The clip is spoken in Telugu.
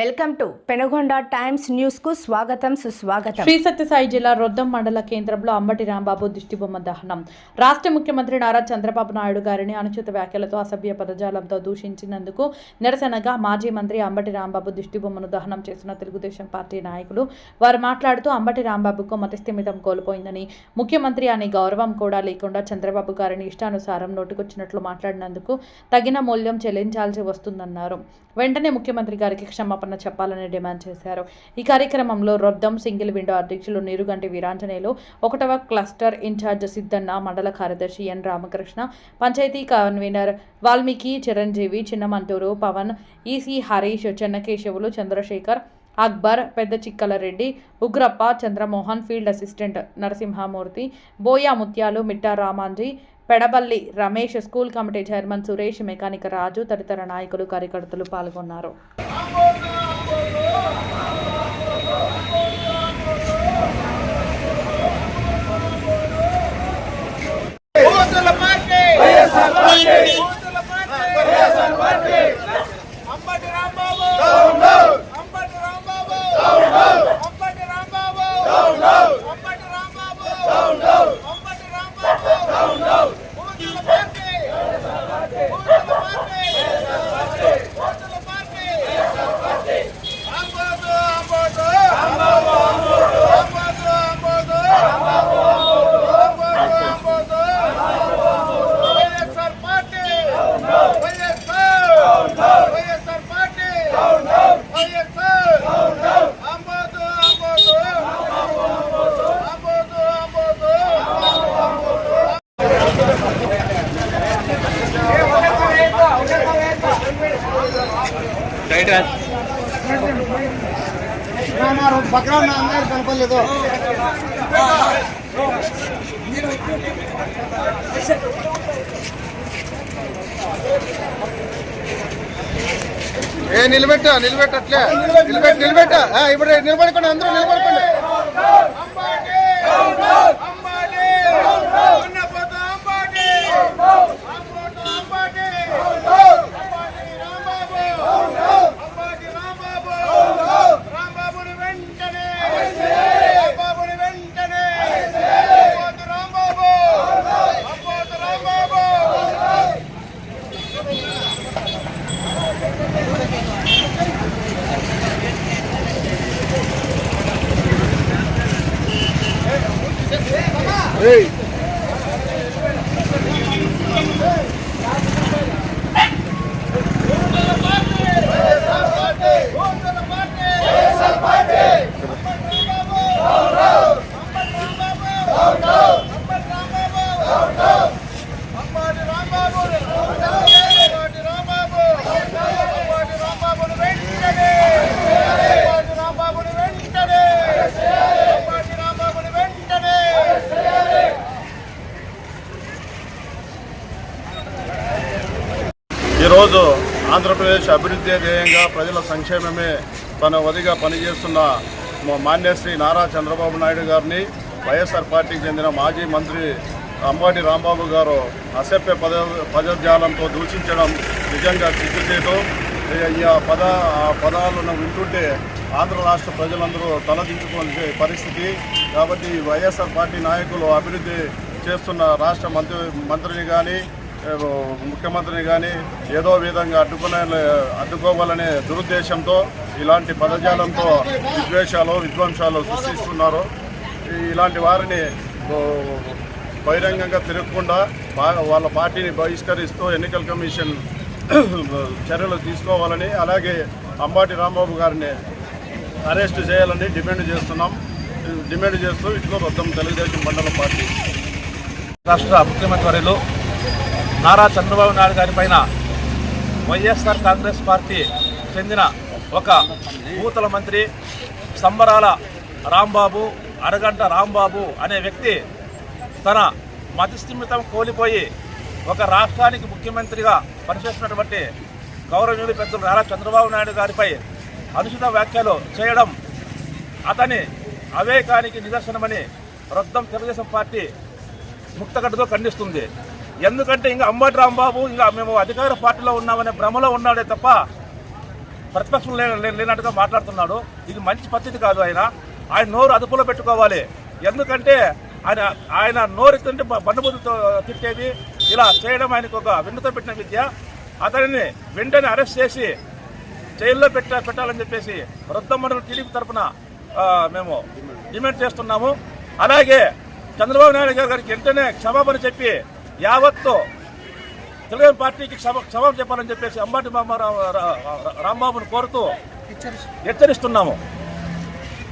వెల్కమ్ టు పెనగొండ టైమ్స్ న్యూస్కు స్వాగతం సుస్వాగతం. శ్రీ సత్యసాయి జిల్లా రొద్దం మండల కేంద్రంలో అంబటి రాంబాబు దిష్టిబొమ్మ దహనం. రాష్ట్ర ముఖ్యమంత్రి నారా చంద్రబాబు నాయుడు గారిని అనుచిత వ్యాఖ్యలతో అసభ్య పదజాలంతో దూషించినందుకు నిరసనగా మాజీ మంత్రి అంబటి రాంబాబు దిష్టిబొమ్మను దహనం చేసిన తెలుగుదేశం పార్టీ నాయకులు వారు మాట్లాడుతూ అంబటి రాంబాబుకు మతస్థిమితం కోల్పోయిందని ముఖ్యమంత్రి అనే గౌరవం కూడా లేకుండా చంద్రబాబు గారిని ఇష్టానుసారం నోటుకొచ్చినట్లు మాట్లాడినందుకు తగిన మూల్యం చెల్లించాల్సి వస్తుందన్నారు. వెంటనే ముఖ్యమంత్రి గారికి క్షమాపణ చెప్పాలని డిమాండ్ చేశారు. ఈ కార్యక్రమంలో రొద్దం సింగిల్ విండో అధ్యక్షులు నీరుగంటి వీరాంజనేయులు ఒకటవ క్లస్టర్ ఇన్ఛార్జ్ సిద్ధన్న మండల కార్యదర్శి N Ramakrishna panchayat convener Valmiki Chiranjeevi Chinnamanturu Pavan EC Harish Chennakesavulu Chandrasekhar Akbar పెద్ద Chikkalareddy Ugrappa Chandramohan field assistant Narasimhamurthy Boya Mutyalu Mitta Ramanji Pedaballi Ramesh school committee chairman Suresh mechanic Raju తదితర నాయకులు కార్యకర్తలు పాల్గొన్నారు ఊతుల party YSR party ఊతుల party YSR party Ambati Rambabu Ambati Rambabu Ambati Rambabu Ambati Rambabu Ambati Rambabu ఊతుల party ఊతుల పార్టీ ఊతుల పార్టీ అంబోదు అంబోదు అంబోదు అంబోదు అంబోదు అంబోదు YSR party YSR YSR party YSR అంబోదు అంబోదు అంబోదు అంబోదు పక్కన అందరూ కనపడలేదు ఏ నిలబెట్ట నిలబెట్టట్లే నిలబెట్ట నిలబెట్ట. ఇప్పుడు నిలబడుకోండి అందరూ నిలబడుకోండి రాంబాబుని వెంటనే రాంబాబుని వెంటనే అబ్బోతు రాంబాబు అబ్బోతు రాంబాబు వెంటనే ఈరోజు ఆంధ్రప్రదేశ్ అభివృద్ధి ధ్యేయంగా ప్రజల సంక్షేమమే తన వదిగా పనిచేస్తున్న మాన్య మాన్యశ్రీ నారా చంద్రబాబు నాయుడు గారిని వైఎస్ఆర్ పార్టీకి చెందిన మాజీ మంత్రి అంబాటి రాంబాబు గారు అసభ్య పద పదజాలంతో దూషించడం నిజంగా సిగ్గుచేటు. ఈ పద ఆ పదాలను వింటుంటే ఆంధ్ర రాష్ట్ర ప్రజలందరూ తలదించుకునే పరిస్థితి. కాబట్టి వైఎస్ఆర్ పార్టీ నాయకులు అభివృద్ధి చేస్తున్న రాష్ట్ర మంత్రి మంత్రిని కానీ ముఖ్యమంత్రిని కానీ ఏదో విధంగా అడ్డుకునే అడ్డుకోవాలనే దురుద్దేశంతో ఇలాంటి పదజాలంతో విద్వేషాలు విధ్వంసాలు సృష్టిస్తున్నారు. ఇలాంటి వారిని బహిరంగంగా తిరగకుండా బాగా వాళ్ళ పార్టీని బహిష్కరిస్తూ ఎన్నికల కమిషన్ చర్యలు తీసుకోవాలని అలాగే అంబాటి రాంబాబు గారిని అరెస్ట్ చేయాలని డిమాండ్ చేస్తున్నాం. డిమాండ్ చేస్తూ ఇట్లో మొత్తం తెలుగుదేశం మండల పార్టీ. రాష్ట్ర ముఖ్యమంత్రి నారా చంద్రబాబు నాయుడు గారి పైన వైఎస్ఆర్ కాంగ్రెస్ పార్టీ చెందిన ఒక భూతల మంత్రి సంబరాల రాంబాబు అరగంట రాంబాబు అనే వ్యక్తి తన మతిస్థిమితం కోల్పోయి ఒక రాష్ట్రానికి ముఖ్యమంత్రిగా పనిచేస్తున్నటువంటి గౌరవనీయుడు పెద్దలు నారా చంద్రబాబు నాయుడు గారిపై అనుచిత వ్యాఖ్యలు చేయడం అతని అవేకానికి నిదర్శనమని రొద్దం తెలుగుదేశం పార్టీ ముక్తగడ్డతో ఖండిస్తుంది. ఎందుకంటే ఇంకా అంబటి రాంబాబు ఇంకా మేము అధికార పార్టీలో ఉన్నామనే భ్రమలో ఉన్నాడే తప్ప ప్రతిపక్షం లేనట్టుగా మాట్లాడుతున్నాడు. ఇది మంచి పద్ధతి కాదు ఆయన. ఆయన నోరు అదుపులో పెట్టుకోవాలి. ఎందుకంటే ఆయన ఆయన నోరు తింటే బండబుద్ధితో తిట్టేది. ఇలా చేయడం ఆయనకు ఒక వెన్నుతో పెట్టిన విద్య. అతనిని వెంటనే అరెస్ట్ చేసి జైల్లో పెట్ట పెట్టాలని చెప్పేసి వృద్ధ మండలం టీడీపీ తరఫున మేము డిమాండ్ చేస్తున్నాము. అలాగే చంద్రబాబు నాయుడు గారికి వెంటనే క్షమాపణ చెప్పి యావత్తు తెలుగుదేశం పార్టీకి క్షమ క్షమాపణ చెప్పాలని చెప్పేసి అంబాటి రామారావు రాంబాబును కోరుతూ హెచ్చరిస్తున్నాము.